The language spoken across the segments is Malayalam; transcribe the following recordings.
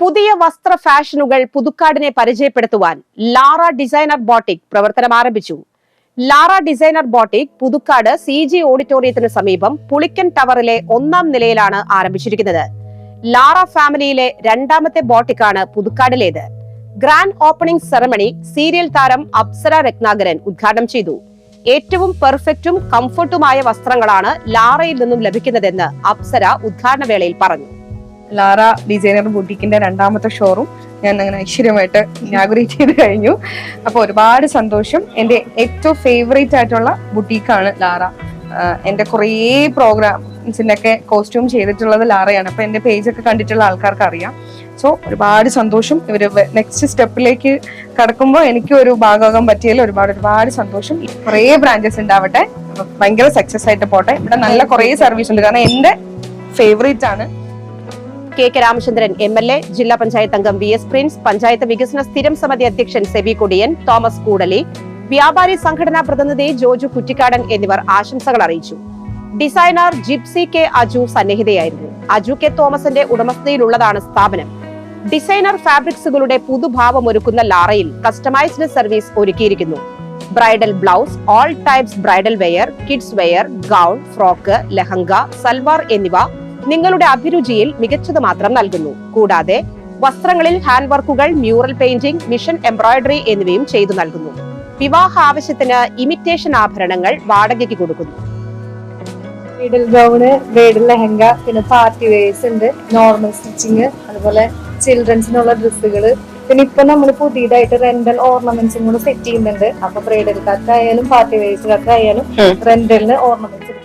പുതിയ വസ്ത്ര ഫാഷനുകൾ പുതുക്കാടിനെ പരിചയപ്പെടുത്തുവാൻ ലാറ ഡിസൈനർ ബോട്ടിക് പ്രവർത്തനം ആരംഭിച്ചു. Lara designer boutique Puthukkad C G ഓഡിറ്റോറിയത്തിന് സമീപം പുളിക്കൻ ടവറിലെ ഒന്നാം നിലയിലാണ് ആരംഭിച്ചിരിക്കുന്നത്. ലാറ ഫാമിലിയിലെ രണ്ടാമത്തെ ബോട്ടിക്കാണ് പുതുക്കാടിലേത്. ഗ്രാൻഡ് ഓപ്പണിംഗ് സെറമണി സീരിയൽ താരം അപ്സര രത്നാകരൻ ഉദ്ഘാടനം ചെയ്തു. ഏറ്റവും പെർഫെക്റ്റും കംഫർട്ടുമായ വസ്ത്രങ്ങളാണ് ലാറയിൽ നിന്നും ലഭിക്കുന്നതെന്ന് അപ്സര ഉദ്ഘാടന വേളയിൽ പറഞ്ഞു. ലാറ ഡിസൈനർ ബുട്ടീക്കിന്റെ രണ്ടാമത്തെ ഷോറൂം ഞാൻ അങ്ങനെ ഐശ്വര്യമായിട്ട് ഇനാഗുറേറ്റ് ചെയ്ത് കഴിഞ്ഞു. അപ്പൊ ഒരുപാട് സന്തോഷം. എന്റെ ഏറ്റവും ഫേവറേറ്റ് ആയിട്ടുള്ള ബുട്ടീക്കാണ് ലാറ. എന്റെ കുറേ പ്രോഗ്രാംസിനൊക്കെ കോസ്റ്റ്യൂം ചെയ്തിട്ടുള്ളത് ലാറയാണ്. അപ്പൊ എന്റെ പേജൊക്കെ കണ്ടിട്ടുള്ള ആൾക്കാർക്ക് അറിയാം സോ ഒരുപാട് സന്തോഷം. ഇവർ നെക്സ്റ്റ് സ്റ്റെപ്പിലേക്ക് കടക്കുമ്പോൾ എനിക്ക് ഒരു ഭാഗമാകാൻ പറ്റിയതിൽ ഒരുപാട് ഒരുപാട് സന്തോഷം. കുറേ ബ്രാഞ്ചസ് ഉണ്ടാവട്ടെ. ഭയങ്കര സക്സസ് ആയിട്ട് പോട്ടെ. ഇവിടെ നല്ല കുറേ സർവീസ് ഉണ്ട്. കാരണം എന്റെ ഫേവറേറ്റ് ആണ് K K Ramachandran M L A ജില്ലാ പഞ്ചായത്ത് അംഗം വി എസ് പ്രിൻസ് പഞ്ചായത്ത് വികസന സ്ഥിരം സമിതി അധ്യക്ഷൻ സെബി കൊടിയൻ തോമസ് കൂടലി വ്യാപാരി സംഘടനാ പ്രതിനിധി ജോജു കുറ്റിക്കാടൻ എന്നിവർ ആശംസകൾ അറിയിച്ചു. ഡിസൈനർ ജിപ്സി കെ അജു സന്നിഹിതയായിരുന്നു. അജു കെ തോമസിന്റെ ഉടമസ്ഥതയിലുള്ളതാണ് സ്ഥാപനം. ഡിസൈനർ ഫാബ്രിക്സുകളുടെ പുതുഭാവം ഒരുക്കുന്ന ലാറയിൽ കസ്റ്റമൈസ്ഡ് സർവീസ് ഒരുക്കിയിരിക്കുന്നു. Bridal blouse all types bridal wear kids wear gown frock lehenga salwar എന്നിവ നിങ്ങളുടെ അഭിരുചിയിൽ മികച്ചത് മാത്രം നൽകുന്നു. കൂടാതെ വസ്ത്രങ്ങളിൽ ഹാൻഡ് വർക്കുകൾ മ്യൂറൽ പെയിന്റിംഗ് മിഷൻ എംബ്രോയിഡറി എന്നിവയും ചെയ്തു നൽകുന്നു. വിവാഹ ആവശ്യത്തിന് ഇമിറ്റേഷൻ ആഭരണങ്ങൾ വാടകയ്ക്ക് കൊടുക്കുന്നു. ബ്രൈഡൽ ഗൗണ് ബ്രൈഡൽ ലെഹങ്ക പിന്നെ പാർട്ടി വെയേഴ്സ് ഉണ്ട്. നോർമൽ സ്റ്റിച്ചിങ് അതുപോലെ ചിൽഡ്രൻസിനുള്ള ഡ്രസ്സുകൾ പിന്നെ ഇപ്പൊ നമ്മൾ പുതിയതായിട്ട് റെന്റൽ ഓർണമെന്റ്സും കൂടെ സെറ്റ് ചെയ്യുന്നുണ്ട്. അപ്പൊ ബ്രൈഡൽക്കാർക്കായാലും പാർട്ടി വെയേഴ്സുകാർക്കായാലും റെന്റലിന് ഓർണമെന്റ്സ്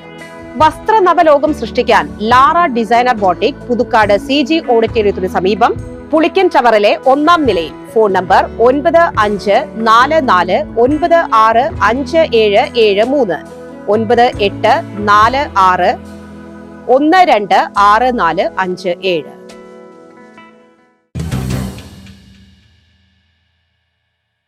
വസ്ത്ര നവലോകം സൃഷ്ടിക്കാൻ Lara designer boutique Puthukkad C G ഓഡിറ്റോറിയത്തിന് സമീപം പുളിക്കൻ ടവറിലെ ഒന്നാം നിലയിൽ. ഫോൺ നമ്പർ ഒൻപത് അഞ്ച് നാല് നാല് ഒൻപത് ആറ് അഞ്ച് ഏഴ് ഏഴ് മൂന്ന്. ഒൻപത് എട്ട് നാല് ആറ് ഒന്ന് രണ്ട് ആറ് നാല് അഞ്ച് ഏഴ്.